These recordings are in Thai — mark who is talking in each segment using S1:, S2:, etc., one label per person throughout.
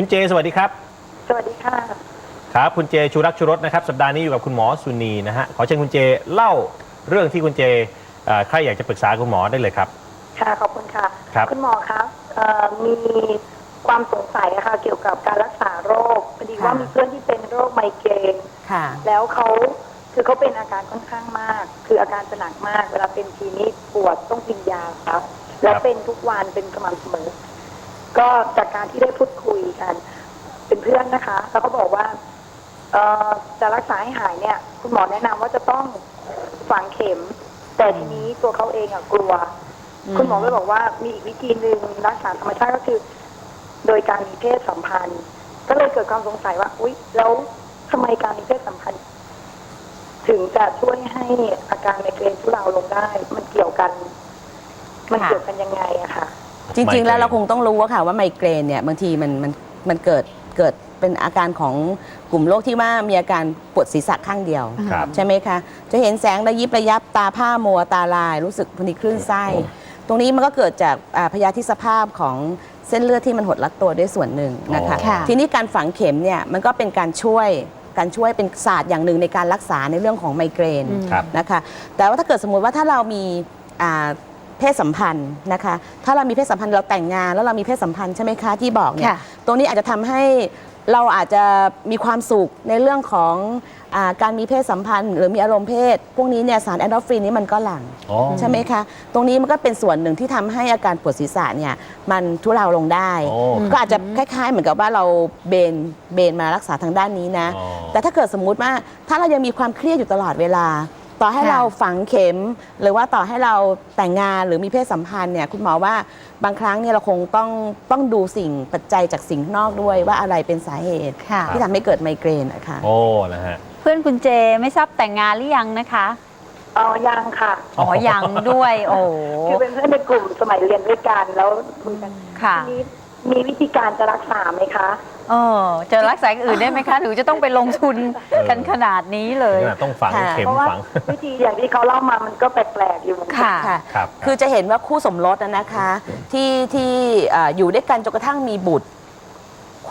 S1: คุณเจสวัสดีครับ
S2: สวัสดีค่ะ
S1: ครับคุณเจชูรักชูรสนะครับสัปดาห์นี้อยู่กับคุณหมอสุนีนะฮะขอเชิญคุณเจเล่าเรื่องที่คุณเจเอ่อใครอยากจะปรึกษาคุณหมอได้เลยครับ
S2: ค่ะขอบคุณค่ะ
S1: ครับ
S2: ณหมอครับเอ่อมีความสงสัยอะค่ะเกี่ยวกับการรักษาโรคพอดีว่า
S3: ค่ะ
S2: มีเพื่อนที่เป็นโรคไมเกรน
S3: ค่ะ
S2: แล้วเขาคือเขาเป็นอาการค่อนข้างมาก คืออาการจะหนักมาก เวลาเป็นทีนี้ปวดต้องกินยาครับแล้วเป็นทุกวันเป็นสม่ำเสมอ ก็จากการที่ได้พูดคุยกัน เป็นเพื่อนนะคะ แล้วก็บอกว่าเอ่อจะรักษาให้หายเนี่ย คุณหมอแนะนำว่าจะต้องฝังเข็ม แต่ทีนี้ตัวเขาเองอะกลัว
S3: อืม
S2: คุณหมอก็เลยบอกว่ามีอีกวิธีหนึ่งรักษาธรรมชาติก็คือ โดยการมีเพศสัมพันธ์ ก็เลยเกิดความสงสัยว่า อุ๊ย แล้วทำไมการมีเพศสัมพันธ์ ถึงจะช่วยให้อาการไมเกรนทุเลาลงได้ มันเกี่ยวกัน มัน
S3: ค่ะ
S2: เกี่ยวกันยังไงอะค่ะ
S3: จริง ๆ แล้วเราคงต้องรู้ว่าค่ะว่าไมเกรนเนี่ยบางทีมันมันมันเกิดเกิดเป็นอาการของกลุ่มโรคที่ว่ามีอาการปวดศีรษะข้างเดียว
S1: ครับ
S3: ใช่ไหมคะ จะเห็นแสงระยิบระยับตาผ้ามัวตาลาย รู้สึกพนิคลื่นไส้ ตรงนี้มันก็เกิดจากอ่าพยาธิสภาพของเส้นเลือดที่มันหดรัดตัวด้วยส่วนหนึ่งนะคะ
S1: อ๋อค่ะ
S3: ทีนี้การฝังเข็มเนี่ยมันก็เป็นการช่วยการช่วยเป็นศาสตร์อย่างหนึ่งในการรักษาในเรื่องของไมเกรน
S1: ครับ
S3: นะคะแต่ว่าถ้าเกิดสมมุติว่าถ้าเรามีอ่า เพศสัมพันธ์นะคะ ถ้าเรามีเพศสัมพันธ์เราแต่งงาน แล้วเรามีเพศสัมพันธ์ใช่ไหมคะที่บอกเนี่ย
S4: ค่ะ
S3: ตรงนี้อาจจะทำให้เราอาจจะมีความสุขในเรื่องของอาการมีเพศสัมพันธ์ หรือมีอารมณ์เพศ พวกนี้เนี่ยสารแอนโดรฟินนี้มันก็หลั่ง
S1: อ๋อ
S3: ใช่ไหมคะตรงนี้มันก็เป็นส่วนหนึ่งที่ทำให้อาการปวดศีรษะเนี่ยมันทุเลาลงได้
S1: โอ้
S3: ก็อาจจะคล้ายๆ เหมือนกับว่าเราเบนเบนมารักษาทางด้านนี้นะ
S1: อ๋อ
S3: แต่ถ้าเกิดสมมุติว่าถ้าเรายังมีความเครียดอยู่ตลอดเวลา ต่อให้
S4: ค่ะ
S3: เราฝังเข็ม หรือว่าต่อให้เราแต่งงานหรือมีเพศสัมพันธ์เนี่ยคุณหมอว่าบางครั้งเนี่ยเราคงต้องต้องดูสิ่งปัจจัยจากสิ่งนอกด้วยว่าอะไรเป็นสาเหตุ
S4: ค่ะ
S3: ที่ทำให้เกิดไมเกรนนะคะ
S1: โอ้นะฮะ
S4: เพื่อนคุณเจไม่ทราบแต่งงานหรือยังนะคะ
S2: อ๋อยังค่ะ
S4: อ๋อยังด้วย โอ้
S2: คือเป็นเพื่อนในกลุ่มสมัยเรียนด้วยกันแล้วคุยกัน
S4: ค่ะ
S2: ทีนี้มีวิธีการจะรักษาไหมคะ
S4: เออจะรักษาอย่างอื่นได้ไหมคะ หรือจะต้องไปลงทุนกันขนาดนี้เลย
S1: ถึงขนาดต้องฝัง
S3: ค่ะ
S1: เข็ม
S2: เพราะว่า
S1: ฝัง
S2: วิธีอย่างที่เขาเล่ามามันก็แปลกๆอยู่
S4: ค่ะ
S3: ค่ะ
S1: ครับ
S3: คือจะเห็นว่าคู่สมรสนะนะคะที่ที่เอ่ออยู่ด้วยกันจนกระทั่งมีบุตร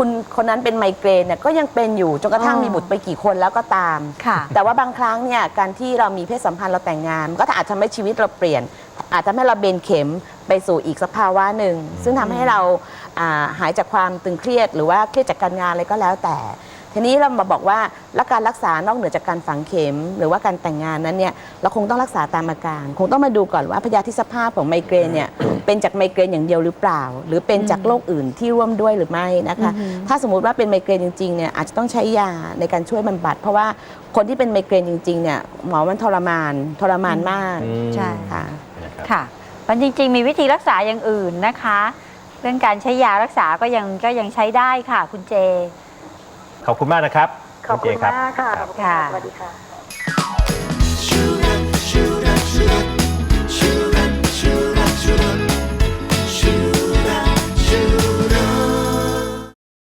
S3: คุณคนนั้นเป็นไมเกรนเนี่ยก็ยังเป็นอยู่จนกระทั่ง
S4: อ๋อ
S3: มีบุตรไปกี่คนแล้วก็ตาม
S4: ค่ะ
S3: แต่ว่าบางครั้งเนี่ยการที่เรามีเพศสัมพันธ์เราแต่งงานมันก็อาจทำให้ชีวิตเราเปลี่ยน อาจทำให้เราเบนเข็มไปสู่อีกสภาวะหนึ่ง ซึ่งทำให้เราอ่าหายจากความตึงเครียด หรือว่าเครียดจากการงานอะไรก็แล้วแต่ ทีนี้เรามาบอกว่าและการรักษานอกเหนือจากการฝังเข็ม หรือว่าการแต่งงานนั้นเนี่ยเราคงต้องรักษาตามอาการ คงต้องมาดูก่อนว่าพยาธิสภาพของไมเกรนเนี่ยเป็นจากไมเกรนอย่างเดียวหรือเปล่า หรือเป็นจากโรคอื่นที่ร่วมด้วยหรือไม่นะคะถ้าสมมุติว่าเป็นไมเกรนจริงๆเนี่ยอาจจะต้องใช้ยาในการช่วยบำบัด เพราะว่าคนที่เป็นไมเกรนจริงๆเนี่ยหมอมันทรมานทรมานมาก
S1: อืม
S4: ใช่
S3: ค่ะ
S1: นะ ครับ
S4: ค่ะมันจริง ๆ มีวิธีรักษาอย่างอื่นนะคะ เรื่องการใช้ยารักษาก็ยังก็ยังใช้ได้ค่ะ คุณเจ
S1: ขอบคุณมากนะครับ
S2: ขอบคุณ
S1: เจรับ
S2: มากค่ะ
S1: รับ
S2: ขอบคุณค่ะสวัสดีค่ะ